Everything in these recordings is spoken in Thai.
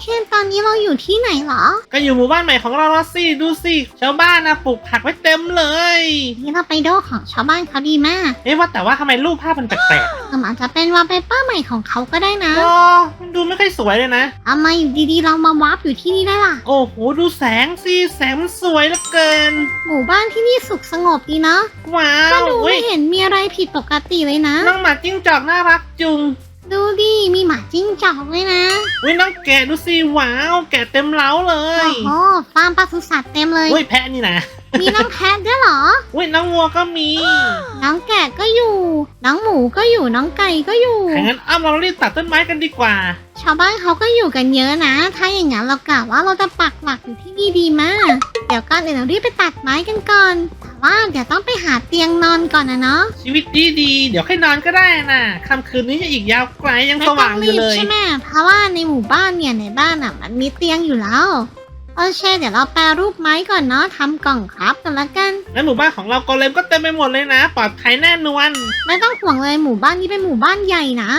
เคนตอนนี้เราอยู่ที่ไหนเหรอ ก็อยู่หมู่บ้านใหม่ของเราและสิดูสิชาวบ้านนะปลูกผักไว้เต็มเลยนี่เราไปโดของชาวบ้านเขาดีมากเอ๊ะว่าแต่ว่าทำไมรูปภาพมันแปลกเอออาจจะเป็นวอลเปเปอร์ใหม่ของเขาก็ได้นะๆก็มันดูไม่ค่อยสวยเลยนะทำไมอยู่ดีๆเรามาวาร์ปอยู่ที่นี่ได้ล่ะ โอ้โหดูแสงสิแสงมันสวยเหลือเกิน หมู่บ้านที่นี่สุขสงบดีเนาะว้าก็วดูเฮ้ไม่ยเห็นมีอะไรผิดปกติเลยนะน้องหมาจิ้งจอกน่ารักจุง ดูดิมีหมาจิ้งจอกเลยนะเฮ้ยน้องแกะดูสิว้าว แกะเต็มเล้าเลโอ้ยโหฟาร์มปศุสัตว์เต็มเลยเฮ้ยแพะนี่นะมีน้องแพะด้วยเหรอเฮ้ยน้องวัวก็มีน้องแกะก็อยู่ น้องหมูก็อยู่น้องไก่ก็อยู่ ถ้างั้นอ้อมเรารีบตัดต้นไม้กันดีกว่า ชาวบ้านเขาก็อยู่กันเยอะนะ ถ้าอย่างนั้นเรากะว่าเราจะปักหลักอยู่ที่นี่ดีมากเดี๋ยวก่อนเดี๋ยวเรารีบไปตัดไม้กันก่อน แต่ว่าเดี๋ยวต้องไปหาเตียงนอนก่อนนะเนาะ ชีวิตดีดีๆเดี๋ยวค่อยนอนก็ได้นะค่ำคืนนี้จะอีกยาวไกลยังไม่สต้อว่างงอรียู่บเลย ใช่ไหมเพราะว่าในหมู่บ้านเนี่ยในบ้านอะมันมีเตียงอยู่แล้วโอเคเดี๋ยวเราแปรรูปไม้ก่อนเนาะทำกล่องครับกันละกัน และหมู่บ้านของเราโกเลมก็เต็มไปหมดเลยนะ ปลอดภัยแน่นอน ไม่ต้องห่วงเลยหมู่บ้านนี้เป็นหมู่บ้านใหญ่นะ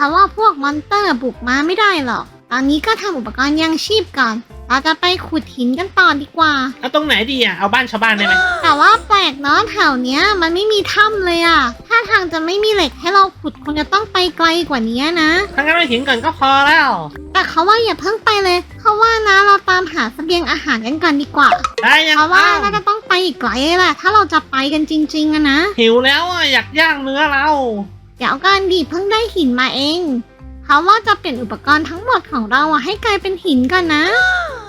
เพราะว่าพวกมอนเตอร์บุกมาไม่ได้หรอก ตอนนี้ก็ทำอุปกรณ์ยังชีพก่อน เราจะไปขุดหินกันต่อดีกว่า เอาตรงไหนดีอะ เอาบ้านชาวบ้านได้ไหมแต่ว่าแปลกเนาะแถวเนี้ย มันไม่มีถ้ำเลยอะถ้าทางจะไม่มีเหล็กให้เราขุดคงจะต้องไปไกลกว่านี้นะถ้างั้นเราหินก่อนก็พอแล้ว แต่เขาว่าอย่าเพิ่งไปเลย เขาว่านะเราตามหาเสบียงอาหารกันก่อนดีกว่า ได้ยังเพราะว่าอ้าวน่าจะต้องไปอีกไกลเลยแหละถ้าเราจะไปกันจริงๆอะนะ หิวแล้วอะอยากย่างเนื้อเรา เดี๋ยวก่อนดิเพิ่งได้หินมาเองเขาว่าจะเปลี่ยนอุปกรณ์ทั้งหมดของเราอะให้กลายเป็นหินก่อนนะ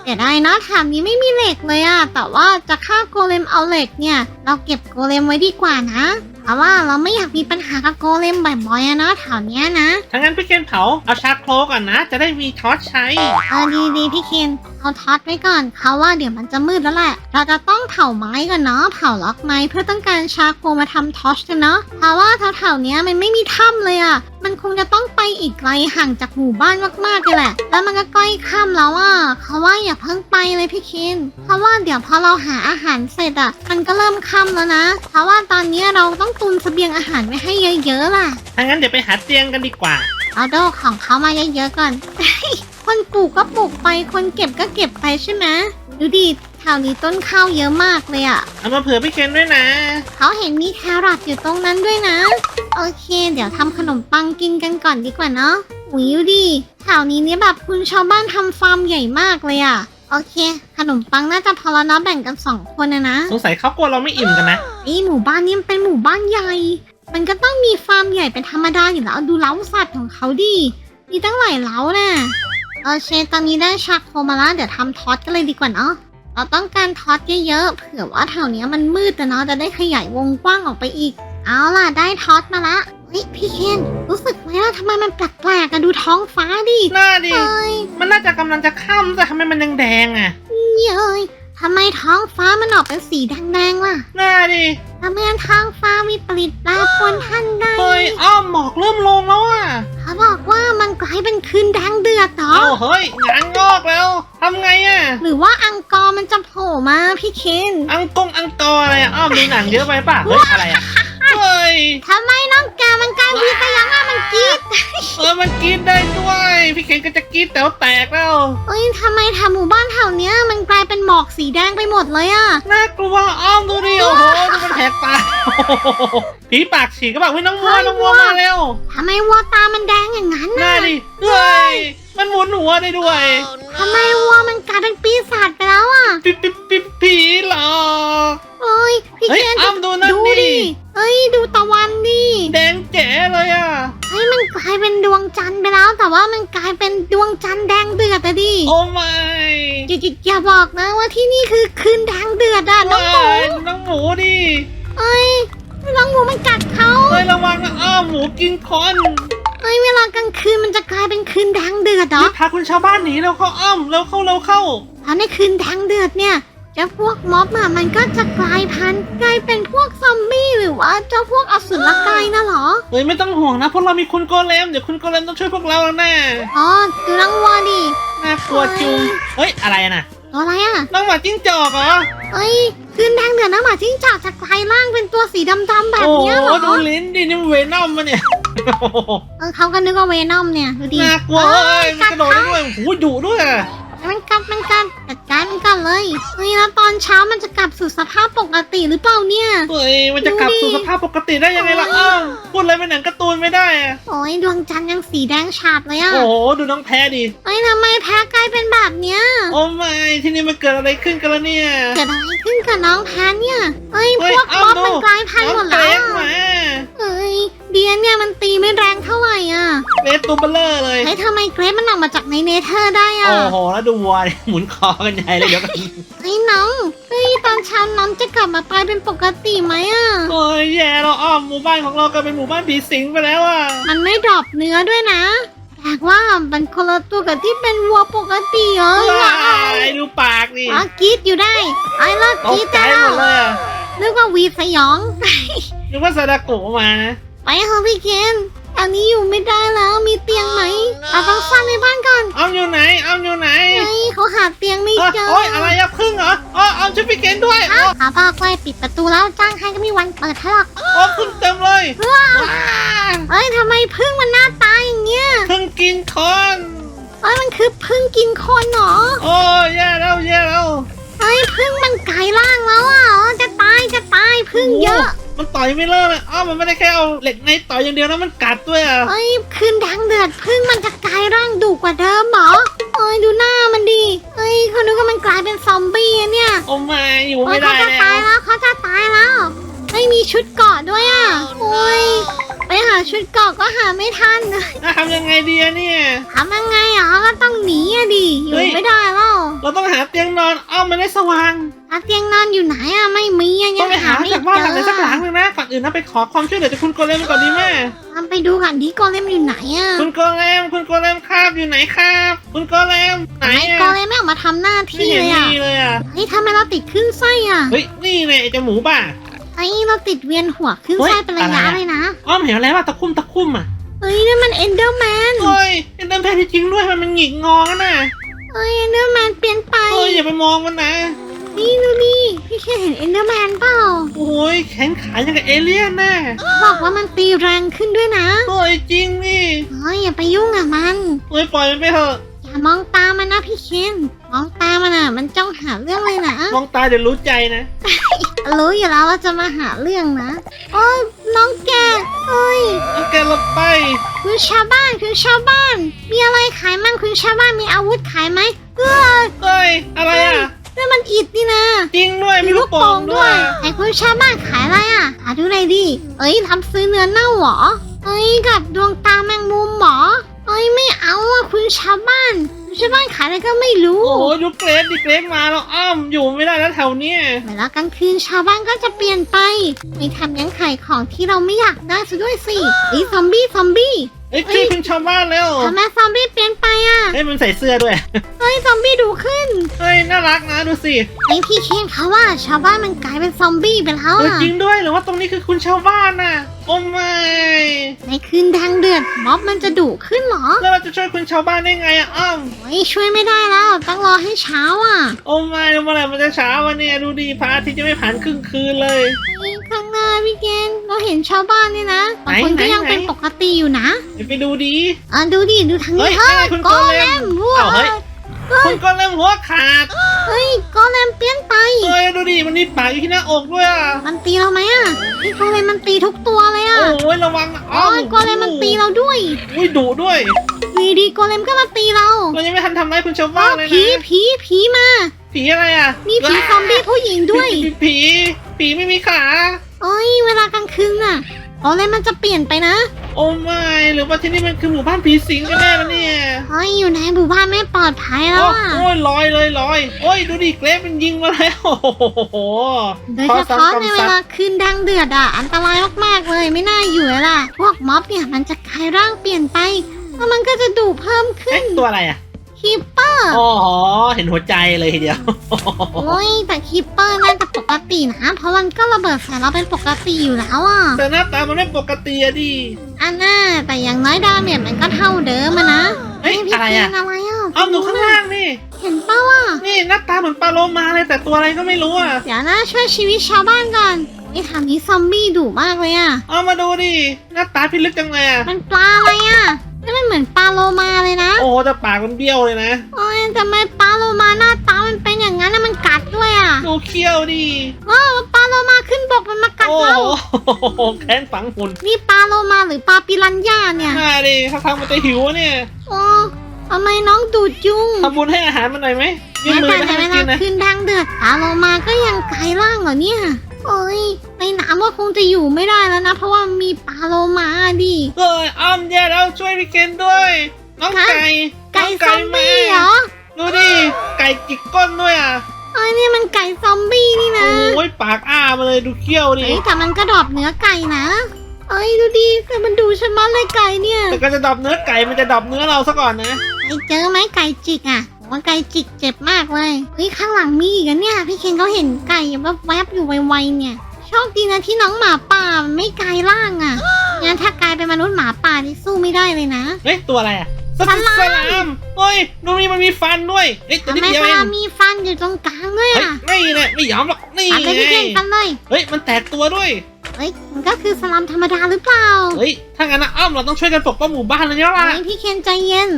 เดี๋ยวได้นะแถมนี้ไม่มีเหล็กเลยอะแต่ว่าจะฆ่าโกเลมเอาเหล็กเนี่ย เราเก็บโกเลมไว้ดีกว่านะเพราะว่าเราไม่อยากมีปัญหากับโกเลมบ่อยๆอะนะแถวเนี้ยนะถ้างั้นพี่เคนเผาเอาชาโครก่อนนะ จะได้มีทอร์ชใช้เออดีดีพี่เคนเอาท็อตไว้ก่อนเขาว่าเดี๋ยวมันจะมืดแล้วแหละ เราจะต้องเผาไม้ก่อนเนาะเผาล็อกไม้เพื่อต้องการชาโคมาทำทอชกันเนาะเพราะว่าแถวๆเนี้ยมันไม่มีถ้ำเลยอะ่ะมันคงจะต้องไปอีกไกลห่างจากหมู่บ้านมากๆเลยแหละ แล้วมันก็ใกล้ค่ำแล้วอะเขาว่าอย่าเพิ่งไปเลยพี่เคนเพราะว่าเดี๋ยวพอเราหาอาหารเสร็จอะ มันก็เริ่มค่ำแล้วนะ เพราะว่าตอนเนี้ยเราต้องตุนเสบียงอาหารไว้ให้เยอะๆล่ะถ้างั้นเดี๋ยวไปหาเตียงกันดีกว่า เอาโดของเขามาเยอะๆก่อน คนปลูกก็ปลูกไป คนเก็บก็เก็บไปใช่ไหมดูดิแถวนี้ต้นข้าวเยอะมากเลยอะ่ะเอามาเผื่อพี่เคนด้วยนะ เขาเห็นมีแครอทอยู่ตรงนั้นด้วยนะ โอเค เดี๋ยวทำขนมปังกินกันก่อนดีกว่าเนาะอุ้ยดูดิแถวนี้เนี่ยแบบคุณชาวบ้านทำฟาร์มใหญ่มากเลยอะ่ะโอเค ขนมปังน่าจะพอแล้วเนาะแบ่งกันสองคนนะนะสงสัยเขากลัวเราไม่อิ่มกันนะ นี่หมู่บ้านนี้มันเป็นหมู่บ้านใหญ่ มันก็ต้องมีฟาร์มใหญ่เป็นธรรมดาอยู่แล้วดูเล้าสัตว์ของเขาดิมีตั้งหลายเล้าน่ะ โอเค ตอนนี้ได้ชาโคมาแล้ว เดี๋ยวทำท็อตกันเลยดีกว่าเนาะ เราต้องการท็อตเยอะๆ เผื่อว่าแถวเนี้ยมันมืดแต่เนาะจะได้ขยายวงกว้างออกไปอีก เอาล่ะ ได้ท็อตมาละเฮ้ยพี่เคนรู้สึกไหมว่าทำไมมันแปลกๆอะดูท้องฟ้าดิหน้าดิเอ้ยมันน่าจะกำลังจะค่ำแต่ทำไมมันแดงๆอะ เย้ย ทำไมท้องฟ้ามันออกเป็นสีแดงๆล่ะหน้าดิทำไมท้องฟ้ามีปริดแปรปรวนทันใดเฮ้ยอ้อมหมอกเริ่มลงแล้วอะเขาบอกว่ามันกลายเป็นคืนแดงเดือดเหรอเอ้าเฮ้ยงานงอกแล้วทำไงอะ หรือว่าอังกอร์มันจะโผล่มาพี่เคนอังกงอังกอร์อะไรอะอ้อมดูหนังเยอะไปป่ะเฮ้ยอะไรอะ เออมันกินได้ด้วย พี่เคนก็จะกินแต่ว่าแตกแล้วเอ้ยทำไมแถวหมู่บ้านแถวเนี้ยมันกลายเป็นหมอกสีแดงไปหมดเลยอะน่ากลัวอ้อมดูดิโอ้โหดูมันแหกตาโอ้โหผีปากฉีกก็บอกเฮ้ยน้องวัวน้องวัวมาเร็วทำไมวัวตามันแดงอย่างนั้นหน้าน่ะดิเฮ้ยมันหมุนหัวได้ด้วย ทำไมวัวมันกลายเป็นปีศาจไปแล้ว จันทร์แดงเดือดอะดิโอ้ไม่อย่าอย่าอย่าบอกนะว่าที่นี่คือคืนแดงเดือดอะน้องหมูน้องหมูดิเอ้ยน้องหมูมันกัดเขาเฮ้ยระวังนะอ้าวหมูกินคนเอ้ยเวลากลางคืนมันจะกลายเป็นคืนแดงเดือดเหรอรีบพาคุณชาวบ้านหนีแล้วเข้าอ้อมแล้วเข้าแล้วเข้าเพราะในคืนแดงเดือดเนี่ย เจ้าพวกม็อบอะมันก็จะกลายพันธุ์กลายเป็นพวกซอมบี้หรือว่าเจ้าพวกอสุรกายนะเหรอ เฮ้ยไม่ต้องห่วงนะเพราะเรามีคุณโกเลมเดี๋ยวคุณโกเลมต้องช่วยพวกเราแน่อ๋อดูน้องวัวดิน่ากลัวจุงเฮ้ยอะไรอะน่ะตัวอะไรอะน้องหมาจิ้งจอกเหรอเอ้ยคืคืนแดงเดือดน้ำหมาจิ้งจอกจะกลายร่างเป็นตัวสีดำๆแบบโอ้โหเนี้ยเหรอดูลิ้นดินี่มันเวนอมมาเนี่ยเออเขาก็นึกว่าเวนอมเนี่ยดูดิน่ากลัวเอ้ยมันกระโดดได้ด้วยโอ้โหดุด้วยอะ มันกัดมันกัดจัดการมันกันเลยเฮ้ยแล้วตอนเช้ามันจะกลับสู่สภาพปกติหรือเปล่าเนี่ย เฮ้ยมันจะกลับสู่สภาพปกติได้ยังไงล่ะอ้าวพูดอะไรเป็นหนังการ์ตูนไม่ได้อะโอ้ยดวงจันทร์ยังสีแดงฉาบเลยอะโอ้โหดูน้องแพ้ดิ เอ้ยทำไมแพ้กลายเป็นแบบเนี้ย โอ้ไม่ที่นี่ มันเกิดอะไรขึ้นกันแล้วเนี่ย เกิดอะไรขึ้นกับน้องแพนเนี่ยเอ้ยเฮ้พยวกเอาม็อบดูมันกลายพันธุ์หมดน้องแล้เกรวซมาเอ้ยเดียนเนี่ยมันตีไม่แรงเท่าไหร่อะเกรซตัวเบลเลอร์เลย เฮ้ยทำไมเกรฟมันออกมาจากในเนเธอร์ได้อะโอ้โห แล้วดูวัวดิหมุนคอกันใหญ่เลยเดี๋ยวกันเฮ้ยน้องเฮ้ยตอนเช้าน้องจะกลับมากลายเป็นปกติไหมอะ โอ้ยแย่เราอ้อมหมู่บ้านของเรากลายเป็นหมู่บ้านผีสิงไปแล้วอะ มันไม่ดรอปเนื้อด้วยนะ แต่ว่ามันคนละตัวกับที่เป็นวัวปกติเออว้าว้ายดูปากดิอ๋อกรีดอยู่ได้ไอ้เลิกตกรีกดใจได้หแล้มวดเลยอะนึกว่าวีดสยอง นึกว่าซาดาโกะมานะไปเถอะพี่เคนอันนี้อยู่ไม่ได้แล้วมีเตียงไหมเราต้องซ่อนในบ้านก่อนอ้อมอยู่ไหนอ้อมอยู่ไหนเฮ้ยเขาหาเตียงไม่เอ้ยเจอโอ้ยอะไรอะพึ่งเหรออ๋ออ้อมช่วยพี่เกณฑ์ด้วย อ้าวหาบอกไว้ปิดประตูแล้วจ้างให้ก็ไม่มีวันเปิดให้หรอกโอ้พึ่งเต็มเลยว้าวว้าวเอ้ยทำไมพึ่งมันหน้าตายอย่างเงี้ยพึ่งกินคนเอ้ยมันคือพึ่งกินคนเหรอโอ้ยแย่แล้วแย่แล้วเอ้ยพึ่งมันกลายร่างแล้วอะอ๋อจะตายจะตายพึ่งเยอะ โมันต่อยไม่เลิกเลยอ้าวมันไม่ได้แค่เอาเหล็กในต่อยอย่างเดียวนะมันกัดด้วยอะ เอ้ยคืนดังเดือดพึ่งมันจะกลายร่าง วมันได้สว่างอาเตียงนอนอยู่ไหนอะไม่มีอะต้ยัองงไปหาหาไม่จากเจบ้านหลังไหนอสักหลังหนึงนะก่อนอื่นนะไปขอความช่วยเหลือจากคุณโกเลมก่อนดีแม่ทำไปดูกันที่โกเลมอยู่ไหนอะคุณโกเลมคุณโกเลมครับอยู่ไหนครับ คุณโกเลมไหนไอ้อะโกเลมไม่ออกมาทำหน้าไม่ที่เห็เลนยอะมีเลยอะเฮ้ยทำไมเราติดขึ้นไส้อะเฮ้ยนี่ไงไอ้เจ้าหมูป่าเฮ้ยเราติดเวียนหัวขึ้นเฮ้ยไส้เป็นระยะอะไรอะ เลยนะอ้อมเห็นอะไรว่าตะคุ่มตะคุ่มอะเฮ้ยนี่มันเอนเดอร์แมนเฮ้ยเอ็นเดอร์แพนจริงๆด้วยมันมันหงิกงอกันน่ะเฮ้ยเอนเดอร์แมนเปลี่ยนไปเฮ้ยอย่าไปมองมันนะนี่ดู นี่พี่แค่เห็นเอนเดอร์แมนเปล่า โอ้ยแขนขาอย่างกับเอเลี่ยนน่ะบอกว่ามันตีแรงขึ้นด้วยนะเฮ้ยจริงนี่เฮ้ยอย่าไปยุ่งกับมันเฮ้ยปล่อยมันไปเถอะ อย่ามองตามันนะพี่เคนมองตามันอะ มันจ้องหาเรื่องเลยนะ มองตาเดี๋ยวรู้ใจนะ รู้อยู่แล้วว่าจะมาหาเรื่องนะโอ้ยน้องแกเอ้ย เอาแกหลบไป คุณชาวบ้านคุณชาวบ้าน มีอะไรขายมั่งคุณชาวบ้านมีอาวุธขายไหมเออเฮ้ย อะไรอะ นั่นมันอิดนี่นะจริงด้วยมีลูกโป่งด้วยไอ้คุณชาวบ้านขายอะไรอะหาดูหน่อยดิเอ้ยทำซื้อเนื้อเน่าเหรอเอ้ยกับดวงตาแมงมุมเหรอเอ้ยไม่เอาอะคุณชาวบ้านคุณชาวบ้านขายอะไรก็ไม่รู้ โอ้โหดูเกรดดิเกรดมาแล้วอ้อมอยู่ไม่ได้แล้วแถวเนี้ยเวลากลางคืนชาวบ้านก็จะเปลี่ยนไป ไม่ทำยังขายของที่เราไม่อยากได้ซะด้วยสิไอ้ซอมบี้ซอมบี้ เอ้ยช่วยคุณชาวบ้านเร็วทำไมซอมบี้เปลี่ยนไปอะ เฮ้ยมันใส่เสื้อด้วย เฮ้ยซอมบี้ดูขึ้นเฮ้ยน่ารักนะดูสิไอพี่เคนเขาว่าชาวบ้านมันกลายเป็นซอมบี้ไปแล้วเอออะจริงด้วยหรือว่าตรงนี้คือคุณชาวบ้านน่ะ โอ้ไม่ในคืนดังเดือดม็อบมันจะดุขึ้นเหรอแล้วเราจะช่วยคุณชาวบ้านได้ไงอะอ้อมโอ้ยช่วยไม่ได้แล้วต้องรอให้เช้าอะโอ้ไม่แล้วเมื่อไหร่มันจะเช้าวันเนี่ยดูดิพระอาทิตย์จะไม่ผ่านครึ่งคืนเลย ไอ้ ข้างหน้าพี่เคนเราเห็นชาวบ้านนี่นะบางคนไหนก็ยังไหนเป็นปกติอยู่นะเดี๋ยวไปดูดี อะดูดิดูทางเฮ้นี้ยเฮ้ยอะไรคุณโกโกเลเลม มวัวอ้าวเฮ้ย คุณก็เริ่มหัวขาดเฮ้ยโกเลมเปลี่ยนไป เฮ้ยดูดิมันมีปากอยู่ที่หน้าอกด้วยอะมันตีเราไหมอะไอ้โกเลมมันตีทุกตัวเลยอะโอ้ยระวังนะโอ้ยโกเลมมันตีเราด้วยอุ้ยดุด้วย วีดีโกเลมก็มาตีเราเรายังไม่ทันทำร้ายคุณชาวอ๋บ้าอนเลยผีนะผีผีมา ผีอะไรอะมีผีซอมบี้ผู้หญิงด้วย ผีผีผีไม่มีขา เอ้ยเวลากลางคืนน่ะโกเลมมันจะเปลี่ยนไปนะโอ้ไม่หรือว่าที่นี่มันคือหมู่บ้านผีสิงกันแน่แล้วเนี่ยเฮ้ยอยู่ในหมู่บ้านไม่ปลอดภัยแล้โอ้วอะ โอ้ยลอยเลยลอยโอ้ยดูดิเกรฟมันยิงมาแล้วโอ้โหโดยเฉพาะในเวลาคืนดังเดือดอะอันตรายมากๆเลยไม่น่าอยู่เลยล่ะ พวกม็อบเนี่ยมันจะกลายร่างเปลี่ยนไปแล้วมันก็จะดุเพิ่มขึ้เอ๊ะนตัวอะไรอะ คีปเปอร์โอ้โหเห็นหัวใจเลยทีเดียว โอ้ยแต่คีปเปอร์น่าจะปกตินะเพราะมันก็ระเบิดใส่เราเป็นปกติอยู่แล้วอะแต่หน้าตามันไม่ปกติอะดิอันน่าแต่อย่างน้อยดาเมจมันก็เท่าเดิมอะนะเฮ้ยพี่อะไรเคนอะอะไรอะอ้อมดูข้างล่างนี่ เห็นป้าว่านี่หน้าตาเหมือนปลาโลมาเลยแต่ตัวอะไรก็ไม่รู้อะเดี๋ยวนะช่วยชีวิตชาวบ้านก่อนไอ้ทางนี้ซอมบี้ดุมากเลยอะ เอามาดูดิ หน้าตาพิลึกจังเลยอะ มันปลาอะไรอะ นี่มันเหมือนปลาโลมาเลยนะ โอ้แต่ปากมันเบี้ยวเลยนะโอ้ยทำไมปลาโลมาหน้าตามันเป็นอย่างนั้นนะมันกัดด้วยอะดูเขี้ยวดิว้าวปลาโลมาขึ้นบกมันมากัดโอ้เรา โหแขนฝังหุ่นนี่ปลาโลมาหรือปลาปิรันย่าเนี่ยน่าดิถ้าทางมันจะหิวอะเนี่ยโอ้ทำไมน้องดูดยุงทำบุญให้อาหารมันหน่อยไหมยื่นแม้มือแต่ไปในให้เวมันลากินนะคืนทางเดือดปลาโลมาก็ยังไกลล่างเหรอเนี่ย โอ้ยในน้ำก็คงจะอยู่ไม่ได้แล้วนะ เพราะว่ามีปลาโลมาดิ เอ้ยอ้อมแย่แล้วช่วยพี่เคนด้วย น้องฮะ ไก่ไก่น้งซอมบี้เหรอดูดิไก่จิกก้นด้วยอะเอ้ยนี่มันไก่ซอมบี้นี่นะโอ้ยปากอ้ามาเลยดูเขี้ยวดิเอ้ยแต่มันก็ดรอบเนื้อไก่นะเอ้ยดูดิแต่มันดูฉันมันเลยไก่เนี่ยแต่ก็จะดับเนื้อไก่มันจะดับเนื้อเราซะก่อนนะไอ้เจอไหมไก่จิกอะ ว่าไก่จิกเจ็บมากเลย เฮ้ยข้างหลังมีอีกอะเนี่ย พี่เคนเขาเห็นไก่แบบแวบๆอยู่ไวๆเนี่ย โชคดีนะที่น้องหมาป่ามันไม่กลายร่างอะงั้นถ้ากลายเป็นมนุษย์หมาป่าที่สู้ไม่ได้เลยนะ เฮ้ยตัวอะไรอะสสลามสลามเฮ้ยดูนี่มันมีฟันด้วยเฮ้ยตัวทำนิดไมเดียวสเอลางมมีฟันอยู่ตรงกลางด้วยเฮ้ยอะไม่เนี่ยไม่ยอมหรอกนี่ฟันเลยพี่เคนไงฟันเลย เฮ้ยมันแตกตัวด้วย เฮ้ยมันก็คือสลามธรรมดาหรือเปล่าเฮ้ยถ้างั้นนะอ้อมเราต้องช่วยกันปกป้องหมู่บ้านเลยเนี่ยล่ะเฮ้ยพี่เคนใจเย็น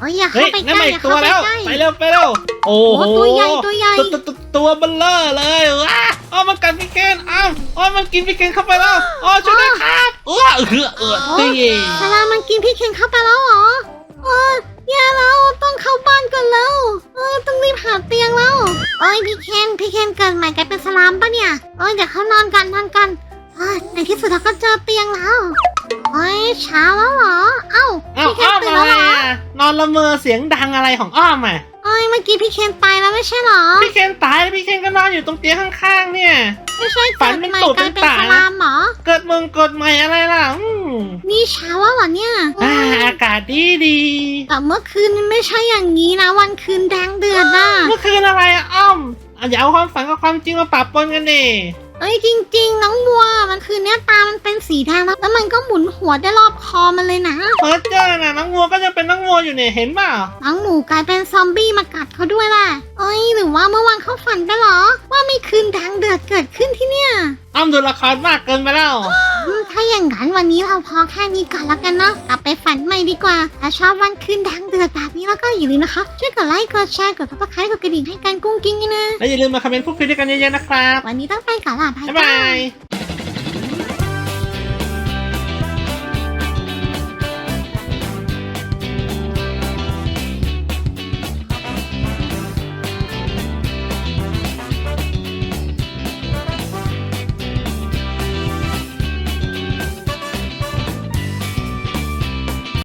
เฮ้ยอย่าเฮ้เข้ายไปนั่ใกนล้มาออีย่ากตัเข้าวไปแล้ว ใกล้ ไปเร็วไปเร็วโอ้โอ้โหตัวใหญ่ตัวใหญ่ตัวตัวตัวเบลเลอร์เลยว้าอ้อมมันกัดพี่เคนอ้าวอ้อมมันกินพี่เคนเข้าไปแล้วอ๋อช่วยด้วยครับเออเออเออตีสลามมันกินพี่เคนเข้าไปแล้วเหรอเออแย่แล้วต้องเข้าบ้านกันแล้วเออต้องรีบหาเตียงแล้วเอ้ยพี่เคนพี่เคนเกิดใหม่กลายเป็นสลามปะเนี่ยเอ้ยเดี๋ยวเขานอนกันนอนกัน เฮ้ยในที่สุดเราก็เจอเตียงแล้วเฮ้ยเช้าแล้วเหรอ เอ้าอ้าวพี่เคนอ้อมตื่นอะแล้วไรเหรออะนอนละเมอเสียงดังอะไรของอ้อมอะเอ้ยเมื่อกี้พี่เคนตายแล้วไม่ใช่เหรอ พี่เคนตายแล้วพี่เคนก็นอนอยู่ตรงเตียงข้างๆ เนี่ย ไม่ใช่ฝัเกินดเป็นใหม่ตูดกลายเป็นเป็นตา สลามเหรอ เกิดเมืองกฎใหม่อะไรล่ะอืมนี่เช้าแล้วเหรอเนี่ยอ่าอากาศดีดีแต่เมื่อคืนมันไม่ใช่อย่างนี้นะ วันคืนแดงเดือดน่ะเมื่อคืนอะไรอะอ้อมอะอย่าเอาความฝันกับความจริงมาปะปนกันดิ เอ้ยจริง ๆ น้องวัวมันคืนเนี้ยตามันเป็นสีแดงแล้วแล้วมันก็หมุนหัวได้รอบคอมันเลยนะเพิร์เจอร์น่ะน้องงัวก็ยังเป็นน้องงัวอยู่เนี่ยเห็นเปล่าน้องหมูกลายเป็นซอมบี้มากัดเขาด้วยแหละเอ้ยหรือว่าเมื่อวานเขาฝันไปเหรอ ว่ามีคืนแดงเดือดเกิดขึ้นที่เนี่ยอ้อมดูละครมากเกินไปแล้ว อืมถ้าอย่างนั้นวันนี้เราพอแค่นี้ก่อนแล้วกันเนาะกลับไปฝันใหม่ดีกว่า ถ้าชอบวันคืนแดงเดือดแบบนี้แล้วก็อย่าลืมนะคะ ช่วยกดไลค์กดแชร์กดติดตามกดกระดิ่งให้กันกุ้งกิ้งด้วยนะ และอย่าลืมมาคอมเมนต์พูดคุยด้วยกันเยอะๆนะครับ วันนี้ต้องไปก่อนละบ๊ายบ๊ายบาบาย ย